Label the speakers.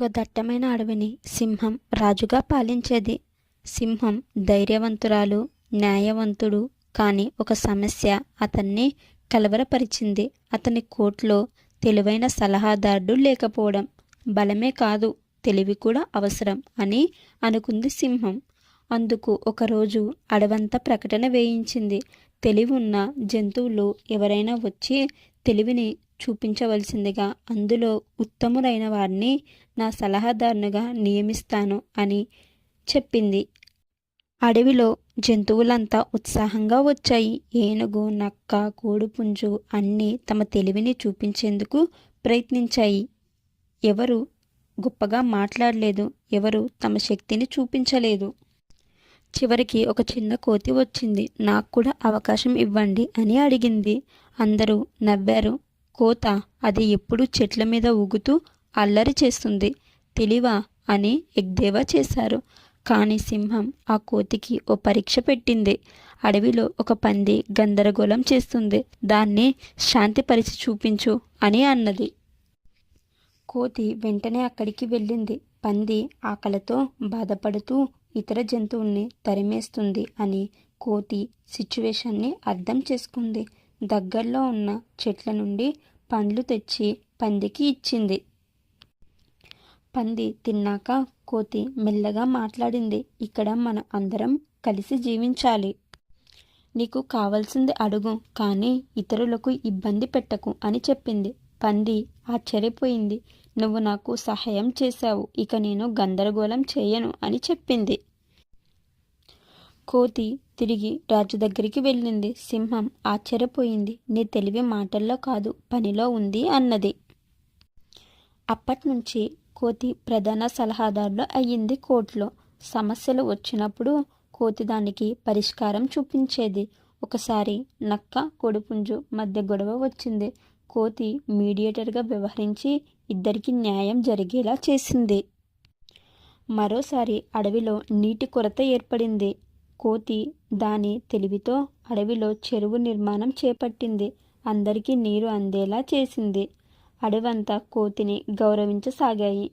Speaker 1: ఒక దట్టమైన అడవిని సింహం రాజుగా పాలించేది. సింహం ధైర్యవంతురాలు న్యాయవంతుడు కానీ ఒక సమస్య అతన్ని కలవరపరిచింది. అతని కోర్టులో తెలివైన సలహాదారుడు లేకపోవడం బలమే కాదు తెలివి కూడా అవసరం అని అనుకుంది సింహం. అందుకు ఒకరోజు అడవంతా ప్రకటన వేయించింది. తెలివి ఉన్న జంతువులు ఎవరైనా వచ్చి తెలివిని చూపించవలసిందిగా అందులో ఉత్తములైన వారిని నా సలహాదారునిగా నియమిస్తాను అని చెప్పింది. అడవిలో జంతువులంతా ఉత్సాహంగా వచ్చాయి. ఏనుగు నక్క కోడిపుంజు అన్నీ తమ తెలివిని చూపించేందుకు ప్రయత్నించాయి. ఎవరు గొప్పగా మాట్లాడలేదు ఎవరు తమ శక్తిని చూపించలేదు. చివరికి ఒక చిన్న కోతి వచ్చింది. నాకు కూడా అవకాశం ఇవ్వండి అని అడిగింది. అందరూ నవ్వారు. కోత అది ఎప్పుడు చెట్ల మీద ఊగుతూ అల్లరి చేస్తుంది. తెలివా అని ఎగ్దేవా చేశారు. కానీ సింహం ఆ కోతికి ఓ పరీక్ష పెట్టింది. అడవిలో ఒక పంది గందరగోళం చేస్తుంది. దాన్ని శాంతిపరిచి చూపించు అని అన్నది. కోతి వెంటనే అక్కడికి వెళ్ళింది. పంది ఆకలితో బాధపడుతూ ఇతర జంతువుల్ని తరిమేస్తుంది అని కోతి సిచ్యువేషన్ని అర్థం చేసుకుంది. దగ్గరలో ఉన్న చెట్ల నుండి పండ్లు తెచ్చి పందికి ఇచ్చింది. పంది తిన్నాక కోతి మెల్లగా మాట్లాడింది. ఇక్కడ మన అందరం కలిసి జీవించాలి. నీకు కావలసింది అడుగు కానీ ఇతరులకు ఇబ్బంది పెట్టకు అని చెప్పింది. పంది ఆశ్చర్యపోయింది. నువ్వు నాకు సహాయం చేశావు ఇక నేను గందరగోళం చేయను అని చెప్పింది. కోతి తిరిగి రాజు దగ్గరికి వెళ్ళింది. సింహం ఆశ్చర్యపోయింది. నీ తెలివి మాటల్లో కాదు పనిలో ఉంది అన్నది. అప్పటినుంచి కోతి ప్రధాన సలహాదారులు అయ్యింది కోర్టులో. సమస్యలు వచ్చినప్పుడు కోతి దానికి పరిష్కారం చూపించేది. ఒకసారి నక్క కొడుపుంజు మధ్య గొడవ వచ్చింది. కోతి మీడియేటర్గా వ్యవహరించి ఇద్దరికి న్యాయం జరిగేలా చేసింది. మరోసారి అడవిలో నీటి కొరత ఏర్పడింది. కోతి దాని తెలివితో అడవిలో చెరువు నిర్మాణం చేపట్టింది. అందరికీ నీరు అందేలా చేసింది. అడవంతా కోతిని గౌరవించసాగాయి.